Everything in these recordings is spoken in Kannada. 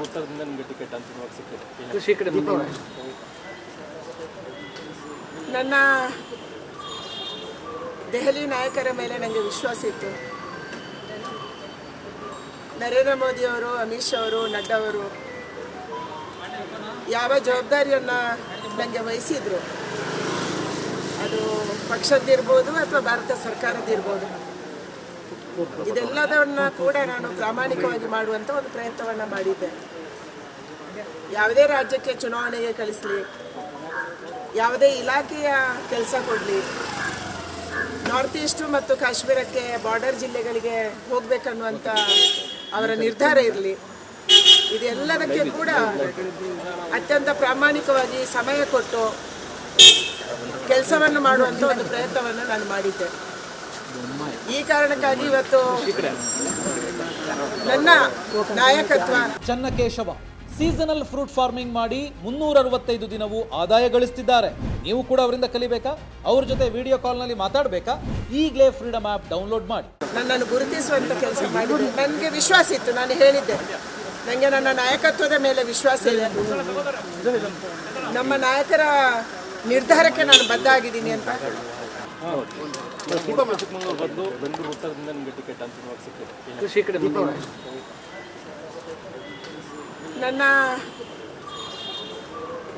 ಉತ್ತರದಿಂದ ಕೃಷಿ ಕಡೆ ನನ್ನ ದೆಹಲಿ ನಾಯಕರ ಮೇಲೆ ನನಗೆ ವಿಶ್ವಾಸ ಇತ್ತು. ನರೇಂದ್ರ ಮೋದಿಯವರು ಅಮಿತ್ ಶಾ ಅವರು, ನಡ್ಡಾ ಅವರು ಯಾವ ಜವಾಬ್ದಾರಿಯನ್ನು ನನಗೆ ವಹಿಸಿದ್ರು. ಅದು ಪಕ್ಷದ್ದಿರ್ಬೋದು ಅಥವಾ ಭಾರತ ಸರ್ಕಾರದ್ದಿರ್ಬೋದು. ಇದೆಲ್ಲದನ್ನ ಕೂಡ ನಾನು ಪ್ರಾಮಾಣಿಕವಾಗಿ ಮಾಡುವಂಥ ಒಂದು ಪ್ರಯತ್ನವನ್ನು ಮಾಡಿದ್ದೆ. ಯಾವುದೇ ರಾಜ್ಯಕ್ಕೆ ಚುನಾವಣೆಗೆ ಕಳಿಸಲಿ, ಯಾವುದೇ ಇಲಾಖೆಯ ಕೆಲಸ ಕೊಡಲಿ, ನಾರ್ತ್ ಈಸ್ಟ್ ಮತ್ತು ಕಾಶ್ಮೀರಕ್ಕೆ ಬಾರ್ಡರ್ ಜಿಲ್ಲೆಗಳಿಗೆ ಹೋಗ್ಬೇಕನ್ನುವಂಥ ಅವರ ನಿರ್ಧಾರ ಇರಲಿ. ಇದೆಲ್ಲದಕ್ಕೆ ಕೂಡ ಅತ್ಯಂತ ಪ್ರಾಮಾಣಿಕವಾಗಿ ಸಮಯ ಕೊಟ್ಟು ಕೆಲಸವನ್ನು ಮಾಡುವಂಥ ಒಂದು ಪ್ರಯತ್ನವನ್ನು ನಾನು ಮಾಡಿದ್ದೆ. ಈ ಕಾರಣಕ್ಕಾಗಿ ಇವತ್ತು ನನ್ನ ನಾಯಕತ್ವ. ಚನ್ನಕೇಶವ ಸೀಸನಲ್ ಫ್ರೂಟ್ ಫಾರ್ಮಿಂಗ್ ಮಾಡಿ ಮುನ್ನೂರ ಅರವತ್ತೈದು ದಿನವೂ ಆದಾಯ ಗಳಿಸ್ತಿದ್ದಾರೆ. ನೀವು ಕೂಡ ಅವರಿಂದ ಕಲಿಬೇಕಾ? ಅವ್ರ ಜೊತೆ ವಿಡಿಯೋ ಕಾಲ್ನಲ್ಲಿ ಮಾತಾಡಬೇಕಾ? ಈಗಲೇ ಫ್ರೀಡಮ್ ಆ್ಯಪ್ ಡೌನ್ಲೋಡ್ ಮಾಡಿ. ನನ್ನನ್ನು ಗುರುತಿಸುವಂಥ ಕೆಲಸ ಮಾಡಿ ನನಗೆ ವಿಶ್ವಾಸ ಇತ್ತು ನಾನು ಹೇಳಿದ್ದೆ. ನನಗೆ ನನ್ನ ನಾಯಕತ್ವದ ಮೇಲೆ ವಿಶ್ವಾಸ ಇದೆ. ನಮ್ಮ ನಾಯಕರ ನಿರ್ಧಾರಕ್ಕೆ ನಾನು ಬದ್ಧ ಆಗಿದ್ದೀನಿ ಅಂತ. ಚಿಕ್ಕಮಗಳೂರು ಬದಲು ಬೆಂಗಳೂರು ಉತ್ತರದಿಂದ ನಿಮಗೆ ಟಿಕೆಟ್ ಅಂತಿಮವಾಗಿ ಸಿಕ್ಕಿದೆ. ಕೃಷಿ ಕಡೆ ನನ್ನ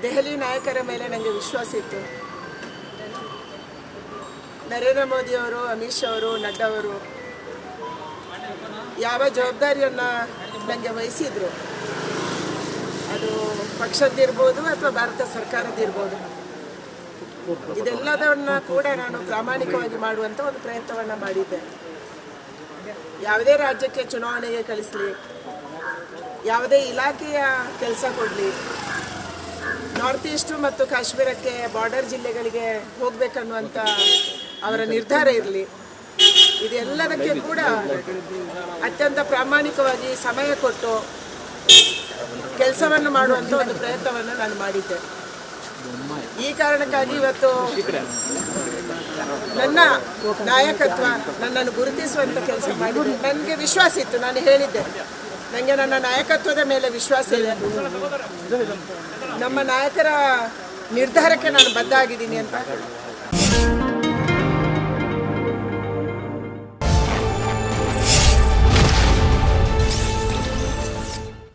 ದೆಹಲಿ ನಾಯಕರ ಮೇಲೆ ನನಗೆ ವಿಶ್ವಾಸ ಇತ್ತು. ನರೇಂದ್ರ ಮೋದಿಯವರು ಅಮಿತ್ ಶಾ ಅವರು ನಡ್ಡಾ ಅವರು ಯಾವ ಜವಾಬ್ದಾರಿಯನ್ನು ನನಗೆ ವಹಿಸಿದ್ರು. ಅದು ಪಕ್ಷದ್ದಿರ್ಬೋದು ಅಥವಾ ಭಾರತ ಸರ್ಕಾರದ್ದಿರ್ಬೋದು. ಇದೆಲ್ಲದನ್ನ ಕೂಡ ನಾನು ಪ್ರಾಮಾಣಿಕವಾಗಿ ಮಾಡುವಂಥ ಒಂದು ಪ್ರಯತ್ನವನ್ನು ಮಾಡಿದ್ದೆ. ಯಾವುದೇ ರಾಜ್ಯಕ್ಕೆ ಚುನಾವಣೆಗೆ ಕಳಿಸಲಿ, ಯಾವುದೇ ಇಲಾಖೆಯ ಕೆಲಸ ಕೊಡಲಿ ನಾರ್ತ್ ಈಸ್ಟು ಮತ್ತು ಕಾಶ್ಮೀರಕ್ಕೆ ಬಾರ್ಡರ್ ಜಿಲ್ಲೆಗಳಿಗೆ ಹೋಗ್ಬೇಕನ್ನುವಂತ ಅವರ ನಿರ್ಧಾರ ಇರಲಿ. ಇದೆಲ್ಲದಕ್ಕೆ ಕೂಡ ಅತ್ಯಂತ ಪ್ರಾಮಾಣಿಕವಾಗಿ ಸಮಯ ಕೊಟ್ಟು ಕೆಲಸವನ್ನು ಮಾಡುವಂಥ ಒಂದು ಪ್ರಯತ್ನವನ್ನು ನಾನು ಮಾಡಿದ್ದೆ. ಈ ಕಾರಣಕ್ಕಾಗಿ ಇವತ್ತು ನನ್ನ ನಾಯಕತ್ವ ನನ್ನನ್ನು ಗುರುತಿಸುವಂಥ ಕೆಲಸ ಮಾಡಿ ನನಗೆ ವಿಶ್ವಾಸ ಇತ್ತು, ನಾನು ಹೇಳಿದ್ದೆ. ನನಗೆ ನನ್ನ ನಾಯಕತ್ವದ ಮೇಲೆ ವಿಶ್ವಾಸ ಇದೆ. ನಮ್ಮ ನಾಯಕರ ನಿರ್ಧಾರಕ್ಕೆ ನಾನು ಬದ್ಧ ಆಗಿದ್ದೀನಿ ಅಂತ.